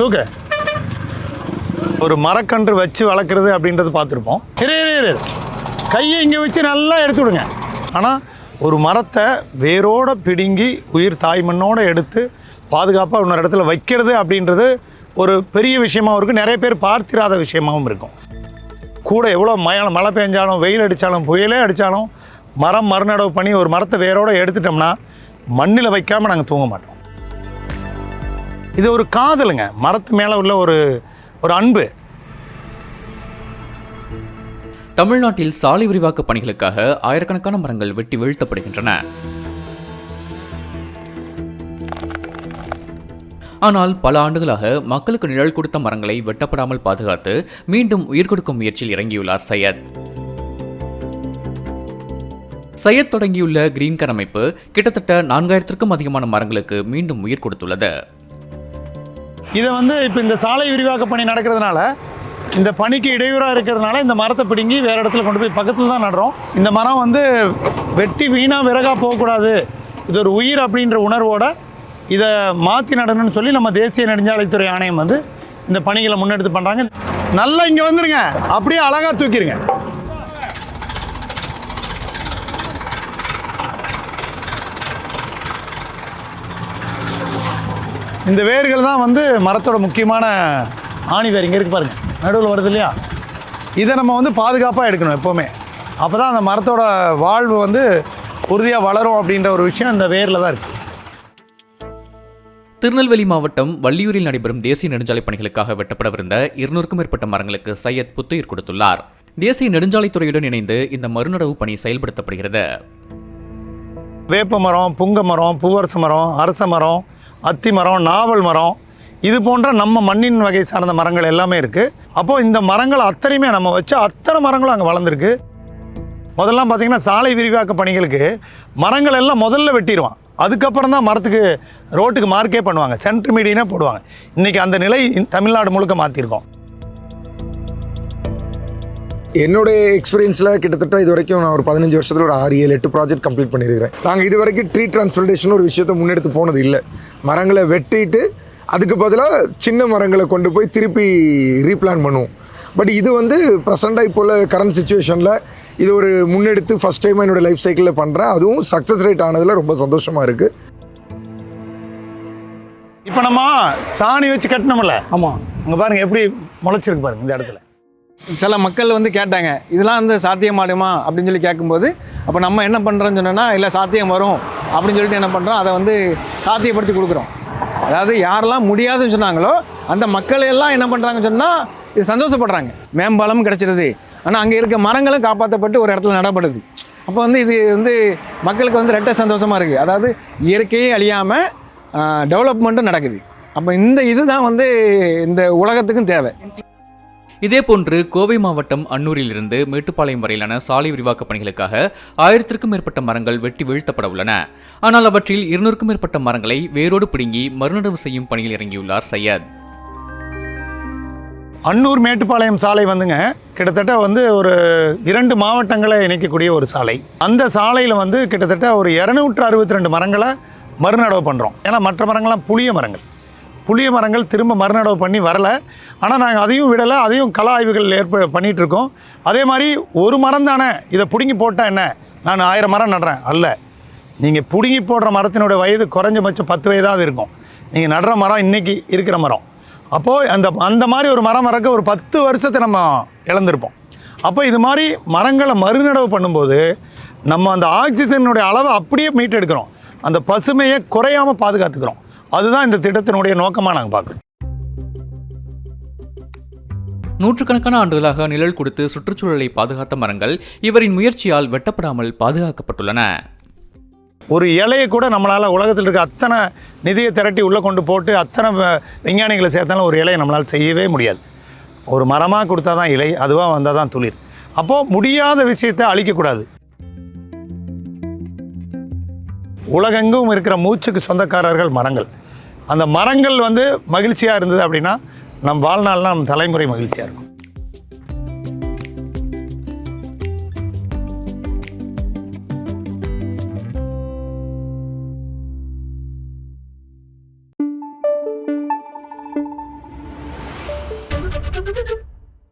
தூக்கு ஒரு மரக்கன்று வச்சு வளர்க்குறது அப்படின்றது பார்த்துருப்போம். இரு இரு இரு. கையை இங்கே வச்சு நல்லா எடுத்து விடுங்க. ஆனால் ஒரு மரத்தை வேரோட பிடுங்கி உயிர் தாய் மண்ணோட எடுத்து பாதுகாப்பாக இன்னொரு இடத்துல வைக்கிறது அப்படின்றது ஒரு பெரிய விஷயமாவும் இருக்கும். நிறைய பேர் பார்த்திராத விஷயமாவும் இருக்கும். கூட எவ்வளோ மழை மழை பெஞ்சாலும் வெயில் அடித்தாலும் புயலே அடித்தாலும் மரம் மறுநடவு பண்ணி ஒரு மரத்தை வேரோட எடுத்துட்டோம்னா மண்ணில் வைக்காமல் நாங்கள் தூங்க மாட்டோம். இது ஒரு காதலுங்க. மரத்து மேலே உள்ள ஒரு ஒரு அன்பு. தமிழ்நாட்டில் சாலை விரிவாக்க பணிகளுக்காக ஆயிரக்கணக்கான மரங்கள் வெட்டி வீழ்த்தப்படுகின்றன. ஆனால் பல ஆண்டுகளாக மக்களுக்கு நிழல் கொடுத்த மரங்களை வெட்டப்படாமல் பாதுகாத்து மீண்டும் உயிர் கொடுக்கும் முயற்சியில் இறங்கியுள்ளார் சையத். சையத் தொடங்கியுள்ள கிரீன் கர் அமைப்பு கிட்டத்தட்ட நான்காயிரத்திற்கும் அதிகமான மரங்களுக்கு மீண்டும் உயிர் கொடுத்துள்ளது. இதை வந்து இப்போ இந்த சாலை விரிவாக்க பணி நடக்கிறதுனால இந்த பணிக்கு இடையூறாக இருக்கிறதுனால இந்த மரத்தை பிடுங்கி வேறு இடத்துல கொண்டு போய் பக்கத்தில் தான் நடுறோம். இந்த மரம் வந்து வெட்டி வீணாக விறகாக போகக்கூடாது. இது ஒரு உயிர் அப்படின்ற உணர்வோட இதை மாற்றி நடணும்னு சொல்லி நம்ம தேசிய நெடுஞ்சாலைத்துறை ஆணையம் வந்து இந்த பணிகளை முன்னெடுத்து பண்ணுறாங்க நல்லா இங்கே வந்துடுங்க அப்படியே அழகாக தூக்கிடுங்க இந்த வேர்கள் தான் வந்து மரத்தோட முக்கியமான ஆணி வேர். இங்கே இருக்கு பாருங்க. நடுவில் வருது இல்லையா? இதை நம்ம வந்து பாதுகாப்பாக எடுக்கணும் எப்போவுமே. அப்போ தான் அந்த மரத்தோட வாழ்வு வந்து உறுதியாக வளரும் அப்படின்ற ஒரு விஷயம் இந்த வேரில் தான் இருக்குது திருநெல்வேலி மாவட்டம் வள்ளியூரில் நடைபெறும் தேசிய நெடுஞ்சாலை பணிகளுக்காக வெட்டப்படவிருந்த இருநூறுக்கும் மேற்பட்ட மரங்களுக்கு சையத் புத்துயிர் கொடுத்துள்ளார். தேசிய நெடுஞ்சாலைத்துறையுடன் இணைந்து இந்த மறுநடவு பணி செயல்படுத்தப்படுகிறது. வேப்ப மரம் புங்க மரம் பூவரச மரம் அரச மரம் அத்தி மரம் நாவல் மரம் இது போன்ற நம்ம மண்ணின் வகை சார்ந்த மரங்கள் எல்லாமே இருக்குது அப்போது இந்த மரங்கள் அத்தனையுமே நம்ம வச்சு அத்தனை மரங்களும் அங்கே வளர்ந்துருக்கு. முதல்லாம் பார்த்திங்கன்னா சாலை விரிவாக்க பணிகளுக்கு மரங்கள் எல்லாம் முதல்ல வெட்டிடுவான். அதுக்கப்புறம் தான் மரத்துக்கு ரோட்டுக்கு மார்க்கே பண்ணுவாங்க. சென்ட்ரு மீடியனே போடுவாங்க. இன்றைக்கி அந்த நிலை தமிழ்நாடு முழுக்க மாற்றிருக்கோம் என்னுடைய எக்ஸ்பீரியன்ஸில் கிட்டத்தட்ட இது வரைக்கும் நான் ஒரு பதினஞ்சு வருஷத்தில் ஒரு ஆறு ஏழு எட்டு ப்ராஜெக்ட் கம்ப்ளீட் பண்ணியிருக்கிறேன். நாங்கள் இது வரைக்கும் ட்ரீ டிரான்ஸ்பிளேஷன் ஒரு விஷயத்தை முன்னெடுத்து போனது இல்லை. மரங்களை வெட்டிட்டு அதுக்கு பதிலாக சின்ன மரங்களை கொண்டு போய் திருப்பி ரீப்ளான் பண்ணுவோம். பட் இது வந்து ப்ரெசண்டாக இப்போ உள்ள கரண்ட் சுச்சுவேஷனில் இது ஒரு முன்னெடுத்து ஃபஸ்ட் டைம் என்னோட லைஃப் சைக்கிளில் பண்ணுறேன் அதுவும் சக்ஸஸ் ரேட் ஆனதில் ரொம்ப சந்தோஷமாக இருக்குது இப்போ நம்ம சாணி வச்சு கட்டணும்ல ஆமாம் அங்கே பாருங்கள் எப்படி முளைச்சிருக்கு பாருங்க இந்த இடத்துல. சில மக்கள் வந்து கேட்டாங்க இதெல்லாம் வந்து சாத்தியமாடுமா அப்படின்னு சொல்லி கேட்கும்போது அப்போ நம்ம என்ன பண்ணுறோன்னு சொன்னோன்னா இல்லை சாத்தியம் வரும். அப்படின்னு சொல்லிட்டு என்ன பண்ணுறோம் அதை வந்து சாத்தியப்படுத்தி கொடுக்குறோம். அதாவது யாரெல்லாம் முடியாதுன்னு சொன்னாங்களோ அந்த மக்கள் எல்லாம் என்ன பண்ணுறாங்கன்னு சொன்னால் இது சந்தோஷப்படுறாங்க. மேம்பாலமும் கிடச்சிருது. ஆனால் அங்கே இருக்க மரங்களும் காப்பாற்றப்பட்டு ஒரு இடத்துல நடப்படுது. அப்போ வந்து இது வந்து மக்களுக்கு வந்து ரெட்ட சந்தோஷமாக இருக்குது அதாவது இயற்கையே அழியாமல் டெவலப்மெண்ட்டும் நடக்குது. அப்போ இந்த இதுதான் வந்து இந்த உலகத்துக்கும் தேவை. இதேபோன்று கோவை மாவட்டம் அன்னூரிலிருந்து மேட்டுப்பாளையம் வரையிலான சாலை விரிவாக்கப் பணிகளுக்காக ஆயிரத்திற்கும் மேற்பட்ட மரங்கள் வெட்டி வீழ்த்தப்பட உள்ளன. ஆனால் அவற்றில் இருநூறுக்கும் மேற்பட்ட மரங்களை வேரோடு பிடுங்கி மறுநடவு செய்யும் பணியில் இறங்கியுள்ளார் சையத். அன்னூர் மேட்டுப்பாளையம் சாலை வந்துங்க கிட்டத்தட்ட வந்து ஒரு இரண்டு மாவட்டங்களை இணைக்கக்கூடிய ஒரு சாலை. அந்த சாலையில் வந்து கிட்டத்தட்ட ஒரு இரநூற்று அறுபத்தி ரெண்டு மரங்களை மறுநடவு பண்ணுறோம் ஏன்னா மற்ற மரங்கள்லாம் புளிய மரங்கள். புளிய மரங்கள் திரும்ப மறுநடவு பண்ணி வரல. ஆனால் நாங்கள் அதையும் விடலை அதையும் கல ஆய்வுகள் ஏற்ப பண்ணிகிட்ருக்கோம் அதே மாதிரி ஒரு மரம் தானே இதை பிடுங்கி போட்டால் என்ன? நான் ஆயிரம் மரம் நடுறேன். அல்ல. நீங்கள் பிடுங்கி போடுற மரத்தினுடைய வயது குறைஞ்சபட்சம் பத்து வயதாவது இருக்கும். நீங்கள் நடுற மரம் இன்றைக்கி இருக்கிற மரம். அப்போது அந்த அந்த மாதிரி ஒரு மரம் மறக்க ஒரு பத்து வருஷத்தை நம்ம இழந்திருப்போம். அப்போ இது மாதிரி மரங்களை மறுநடவு பண்ணும்போது நம்ம அந்த ஆக்சிஜனுடைய அளவை அப்படியே மீட்டெடுக்கிறோம். அந்த பசுமையை குறையாமல் பாதுகாத்துக்கிறோம். அதுதான் இந்த திட்டத்தினுடைய நோக்கமாக நாங்கள் பார்க்குறோம். நூற்றுக்கணக்கான ஆண்டுகளாக நிழல் கொடுத்து சுற்றுச்சூழலை பாதுகாத்த மரங்கள் இவரின் முயற்சியால் வெட்டப்படாமல் பாதுகாக்கப்பட்டுள்ளன. ஒரு இலையை கூட நம்மளால் உலகத்தில் இருக்க அத்தனை நிதியை திரட்டி உள்ளே கொண்டு போட்டு அத்தனை விஞ்ஞானிகளை சேர்த்தாலும் ஒரு இலையை நம்மளால் செய்யவே முடியாது. ஒரு மரமாக கொடுத்தா தான் இலை அதுவாக வந்தால் தான் துளிர். அப்போது முடியாத விஷயத்தை அழிக்கக்கூடாது. உலகெங்கும் இருக்கிற மூச்சுக்கு சொந்தக்காரர்கள் மரங்கள். அந்த மரங்கள் வந்து மகிழ்ச்சியாக இருந்தது அப்படின்னா நம் வாழ்நாள்னா நம் தலைமுறை மகிழ்ச்சியாக இருக்கும்.